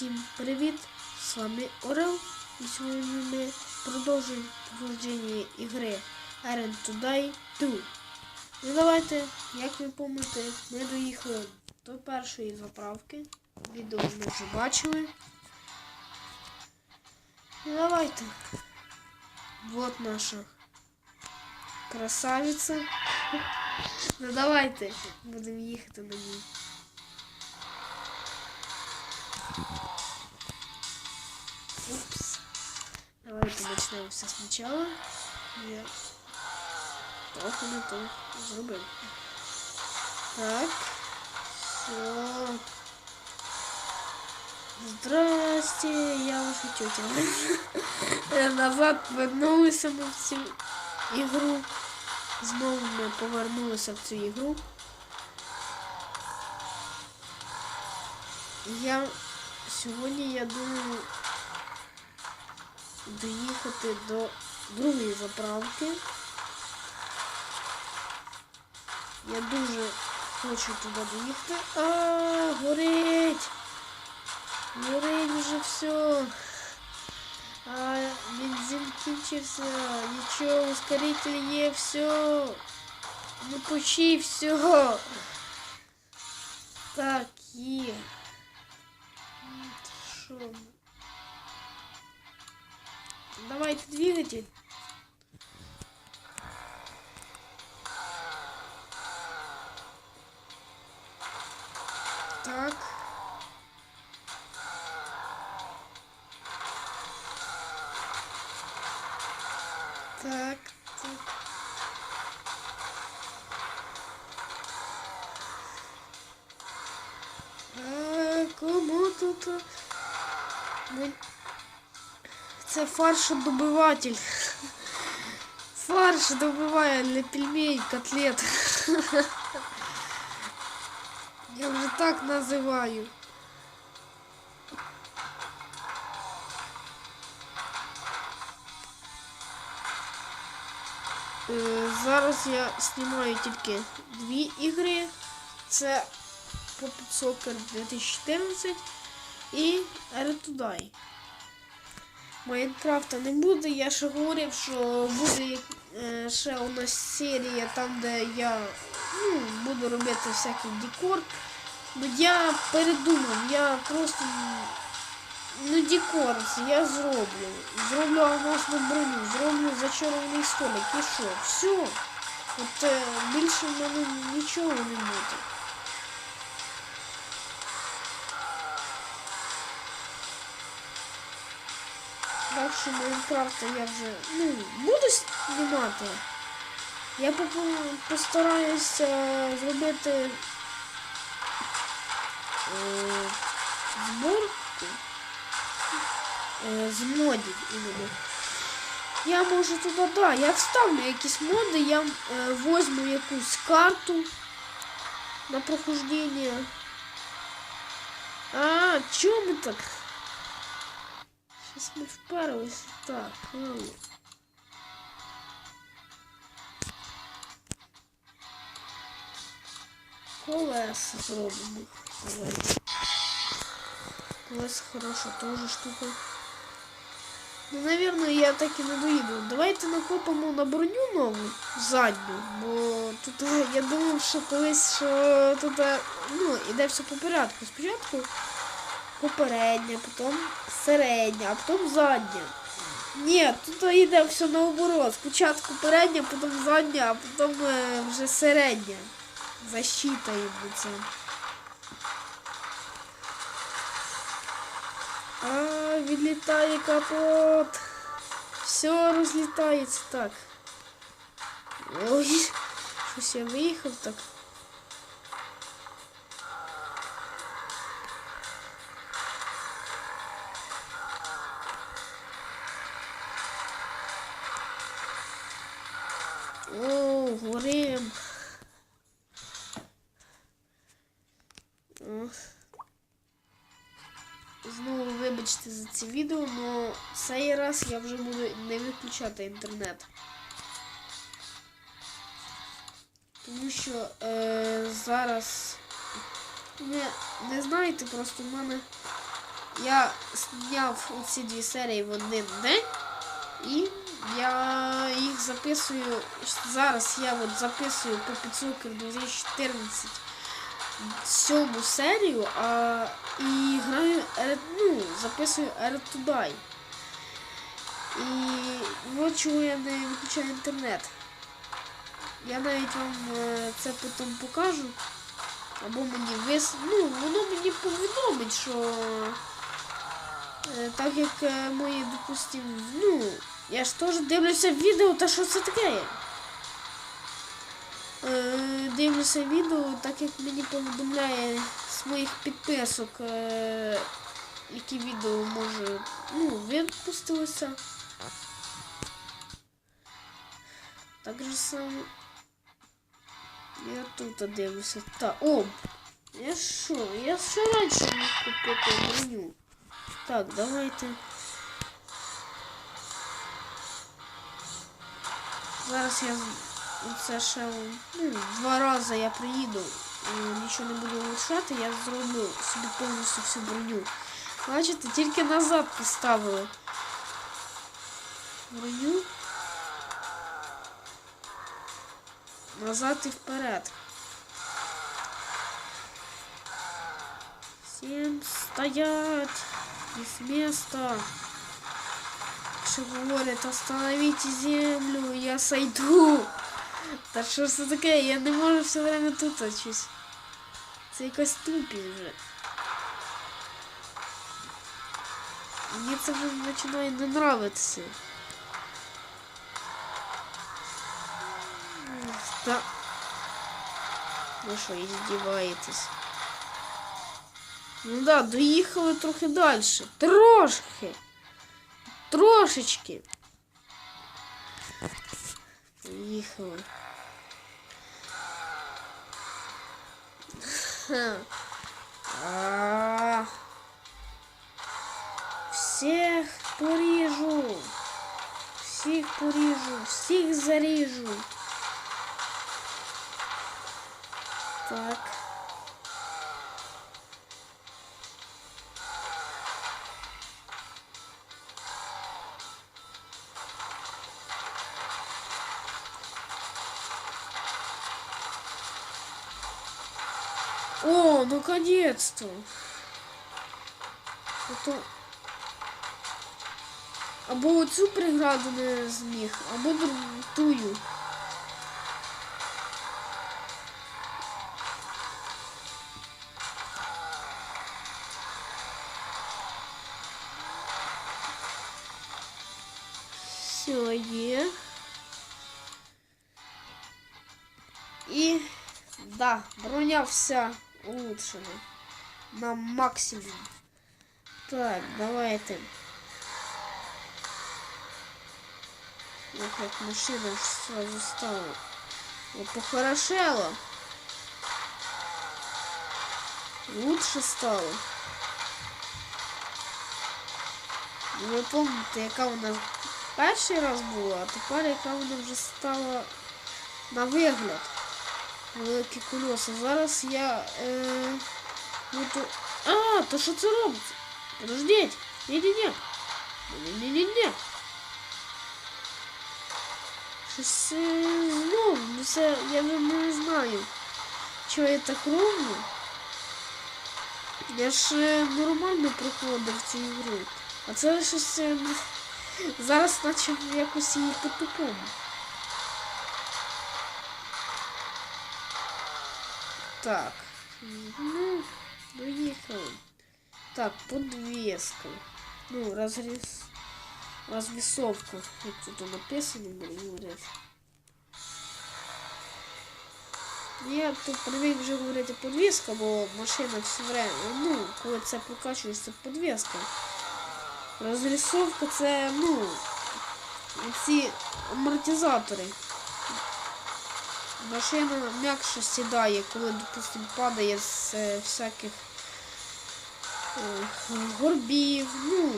Всім привіт! З вами Орел. І сьогодні ми продовжуємо проходження ігри Errand to Die 2. Ну давайте, як ви пам'ятаєте, ми доїхали до першої заправки. Відео ми вже бачили. Ну давайте. Вот наша красавиця. Ну давайте будемо їхати на ній. Упс. Давайте начнем все сначала. Я трохи не то зробив. Так. Все. Здрасте, я ваша тетя. Назад вернулися ми в цю ігру. Знову ми повернулися в цю ігру. Я сьогодні я думаю доїхати до другої заправки. Я дуже хочу туди доїхати. А, горить! Горить вже все. А, бензин кінчився. Нічого, ускоритель є, все. Ну почти все. Так, є. Ми? Давайте двигатель. Так. Так, так. А, кому тут? а? Це фаршодобиватель. Фарш добиває для пельменей, котлет. Я вже так називаю. Е, Зараз я знімаю тільки дві ігри. Це Puppet Soccer 2014 і to Майнкрафта не буде. Я ще говорив, що буде е, ще у нас серія там, де я ну, буду робити всякий декор. Ну я передумав, я просто ну декор я зроблю. Зроблю алмазну броню, зроблю зачарований столик і що? Все. От е, більше в мене нічого не буде. Так що Майнкрафта я вже ну, буду знімати. Я попо- постараюся зробити е, зборку е, з модів іменно. Я можу туди, да, я вставлю якісь моди, я е, возьму якусь карту на прохождение. А, чому ми так? Щось ми вперлися. Так, ну. Колеса зробимо. Давайте. Колеса хороша тоже штука. Ну, наверное, я так і не доїду. Давайте накопимо на броню нову задню, бо тут е, я думав, що колись що тут е, ну, іде все по порядку. Спочатку попередня, потім середня, а потім задня. Ні, тут йде все наоборот. Спочатку передня, потім задня, а потім е, вже середня. Защита йде це. А, відлітає капот. Все розлітається так. Ой, щось я виїхав так. О, горим. Знову вибачте за це відео, але цей раз я вже буду не виключати інтернет. Тому що е, зараз не, не знаєте, просто в мене я зняв ці дві серії в один день. І я їх записую. Зараз я от записую по підсумкам 2014 сьому серію, а і граю ну, записую Earth to І от чого я не виключаю інтернет. Я навіть вам е, це потім покажу. Або мені вис... Ну, воно мені повідомить, що е, так як е, мої, допустим, ну, я ж теж дивлюся відео, та що це таке? Е, дивлюся відео, так як мені повідомляє з підписок, е, які відео може, ну, випустилися. Так же само. Я тут дивлюся. Та, о! Я що? Я ще раніше міг купити броню. Так, давайте. Зараз я з- це ще ну, два рази я приїду і нічого не буду лишати, я зроблю собі повністю всю броню. Бачите, тільки назад поставили. Броню. Назад і вперед. Всем стоять! Не с места! Говорят, остановите землю, я сойду. Та що ж це? Я не можу все время тут очусь. Це якась тупість вже. Мені це вже починає не нравитися. Та... Ви що, издеваетесь? Ну да, доїхали трохи далі. Трошки. трошечки. Їхали. всех порежу. Всех порежу, всех зарежу. Так. О, наконец-то! Ото... Або оцю преграду не зміг, або другу тую. Все є. І да, броня вся улучшена на максимум. Так, давайте. Ох, как машина сразу стала. Вот похорошела. Лучше стало. Ну, Ви пам'ятаєте, яка вона перший раз була, а тепер яка вона вже стала на вигляд. Великі колеса. Зараз я е, буду... А, то що це робиться? Подождіть. Ні-ні-ні. Ні-ні-ні-ні. Щось знову, ну це я вже не знаю. Чого я так роблю? Я ж е, нормально проходив цю ігру. А це щось зараз наче якось її по-тупому. Так. Ну, доїхали. Так, подвеска. Ну, разрез... Развесовка. Як тут написано, блин, говорять. Я тут привик вже говорити подвіска, бо машина все время, ну, коли це покачуєш, це подвіска. Розрисовка це, ну, ці амортизатори. Машина м'якше сідає, коли, допустим, падає з е, всяких е, горбів, ну,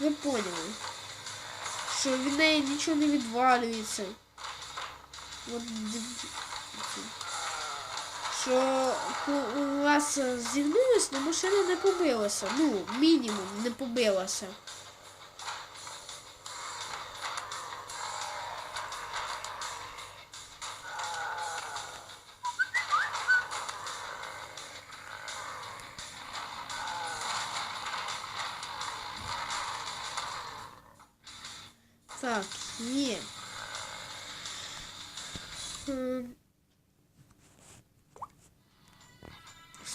ви поняли. Що від неї нічого не відвалюється. От, що у вас зігнулось, але машина не побилася. Ну, мінімум не побилася.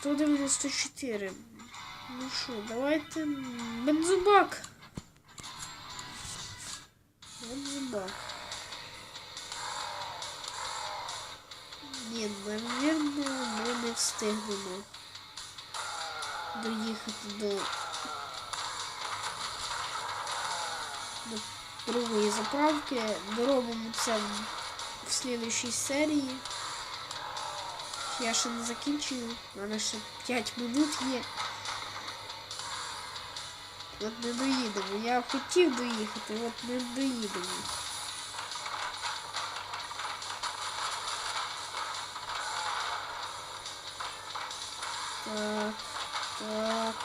194. Ну що, давайте бензобак. Бензобак. Ні, наверное, ми не встигнемо доїхати до, до другої заправки. Доробимо це в, в слідущій серії. Я ще не закінчую, мене ще 5 минут є. От не доїдемо. Я хотів доїхати, от не доїдемо. Так, так.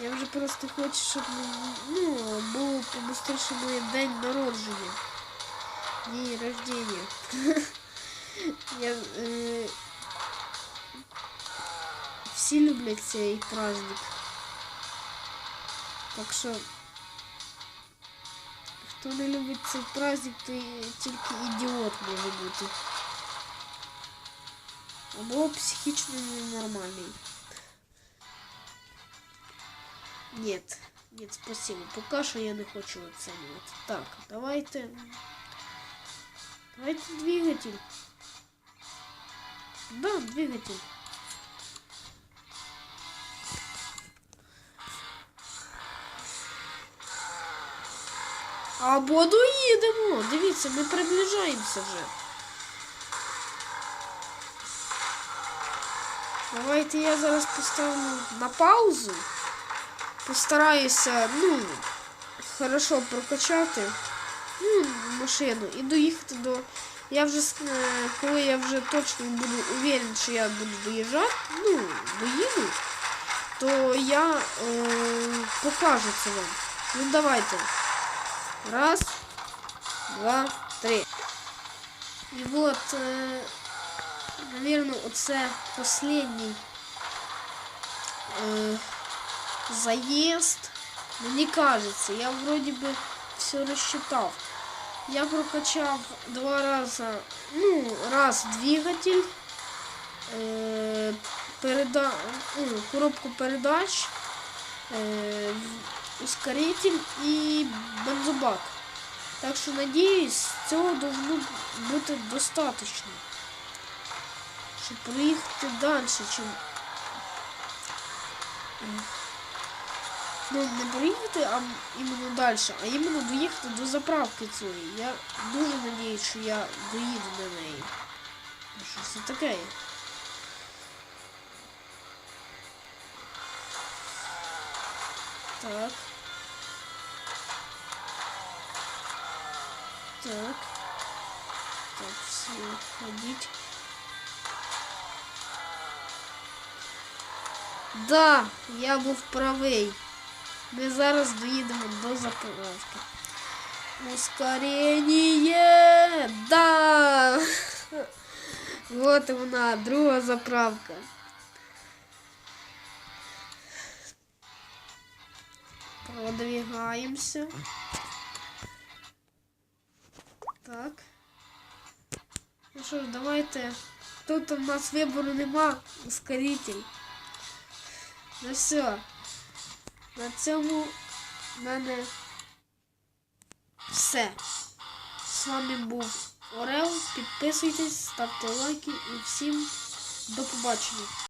Я вже просто хочу, щоб ну, був побыстріше моє день народження. День рождения. Я, е, всі люблять цей праздник. Так що, хто не любить цей праздник, то і- тільки ідіот може бути. Або психічно ненормальний. Нет, нет, спасибо. Пока что я не хочу оценивать. Так, давайте. Давайте двигатель. Да, двигатель. Або доїдемо. Дивіться, ми приближаємося вже. Давайте я зараз поставлю на паузу. Постараюся, ну, хорошо прокачати ну, машину і доїхати до. Я вже с- е, коли я вже точно буду уверен, що я буду доїжджати, ну, доїду, то я е, покажу це вам. Ну давайте. Раз, два, три. І от, е, наверное, оце последній. Е, заезд. Мне кажется, я вроде бы все рассчитал. Я прокачав два раза, ну, раз двигатель, э, переда... ну, коробку передач, э, ускоритель и бензобак. Так що, надіюсь, цього должно бути достатньо. Щоб проїхати далі, чим ну, не проїхати, а іменно далі, а іменно доїхати до заправки цієї. Я дуже надіюсь, що я доїду до неї. Ну, Що це таке? є? Так. Так. Так, все, ходіть. Да, я був правий. Ми зараз доїдемо до заправки. Ускорение! Да! Вот вона, друга заправка. Продвигаємося. Так. Ну що ж, давайте. Тут у нас вибору нема. Ускоритель. Ну все. На цьому в мене все. З вами був Орел. Підписуйтесь, ставте лайки і всім до побачення.